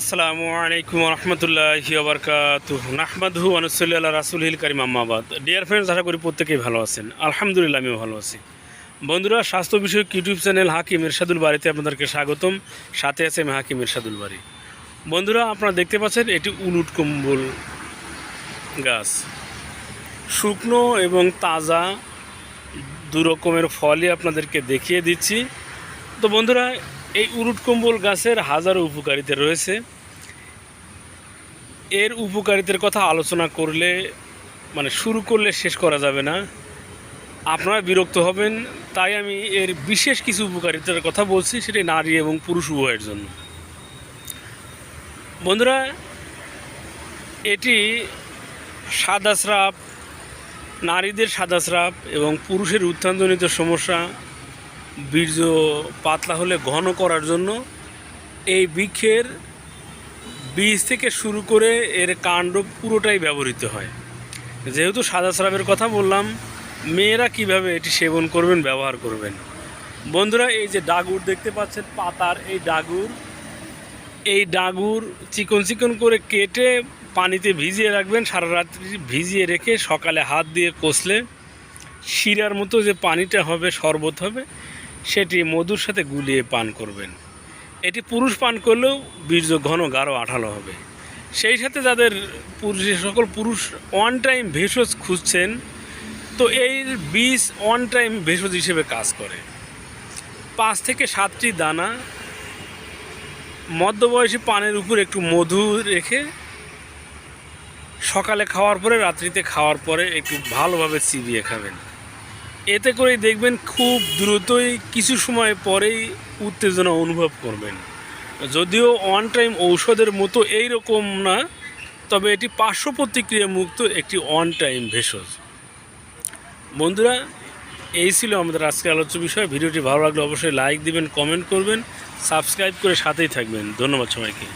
আসসালামু আলাইকুম রহমতুল্লাহি আবরকাত নাহমাদহু আনুসল্লাহ রাসুলহিল করিম আম্মাবাদ ডিয়ার ফ্রেন্ডস আশা করি প্রত্যেকেই ভালো আছেন। আলহামদুলিল্লাহ, আমিও ভালো আছি। বন্ধুরা, স্বাস্থ্য বিষয়ক ইউটিউব চ্যানেল হাকিম ইরশাদুল বাড়িতে আপনাদেরকে স্বাগতম। সাথে আছে আমি হাকিম ইরশাদুল বাড়ি। বন্ধুরা, আপনারা দেখতে পাচ্ছেন এটি উলুট কম্বল গাছ। শুকনো এবং তাজা দু রকমের ফলই আপনাদেরকে দেখিয়ে দিচ্ছি। তো বন্ধুরা এই উরুট কম্বল গাছের হাজারো উপকারিতা রয়েছে। এর উপকারিতার কথা আলোচনা করলে মানে শুরু করলে শেষ করা যাবে না। আপনারা বিরক্ত হবেন, তাই আমি এর বিশেষ কিছু উপকারিতার কথা বলছি, সেটি নারী এবং পুরুষ উভয়ের জন্য। বন্ধুরা, এটি সাদা স্রাব, নারীদের সাদা স্রাব এবং পুরুষের উত্থানজনিত সমস্যা বীর্য পাতলা হলে ঘন করার জন্য এই বৃক্ষের বীজ থেকে শুরু করে এর কাণ্ড পুরোটাই ব্যবহৃত হয়। যেহেতু সাদা স্রাবের কথা বললাম, মেয়েরা কীভাবে এটি সেবন করবেন, ব্যবহার করবেন? বন্ধুরা, এই যে ডাগুর দেখতে পাচ্ছেন, পাতার এই ডাগুর এই ডাগুর চিকন চিকন করে কেটে পানিতে ভিজিয়ে রাখবেন, সারা রাত্রি ভিজিয়ে রেখে সকালে হাত দিয়ে কষলে শিরার মতো যে পানিটা হবে, শরবত হবে সেটি মধুর সাথে গুলিয়ে পান করবেন। এটি পুরুষ পান করলেও বীর্য ঘন, গাঢ়, আঠালো হবে। সেই সাথে যাদের পুরুষ সকল পুরুষ ওয়ান টাইম ভেষজ খুঁজছেন, তো এই বীজ ওয়ান টাইম ভেষজ হিসেবে কাজ করে। পাঁচ থেকে সাতটি দানা মধ্যবয়সী পানের উপর একটু মধু রেখে সকালে খাওয়ার পরে, রাত্রিতে খাওয়ার পরে একটু ভালোভাবে চিবিয়ে খাবেন। এতে করেই দেখবেন খুব দ্রুতই কিছু সময় পরেই উত্তেজনা অনুভব করবেন। যদিও ওয়ান টাইম ঔষধের মতো এই রকম না, তবে এটি পার্শ্ব প্রতিক্রিয়া মুক্ত একটি ওয়ান টাইম ভেষজ। বন্ধুরা, এই ছিল আমাদের আজকে আলোচ্য বিষয়। ভিডিওটি ভালো লাগলে অবশ্যই লাইক দিবেন কমেন্ট করবেন সাবস্ক্রাইব করে সাথেই থাকবেন। ধন্যবাদ সবাইকে।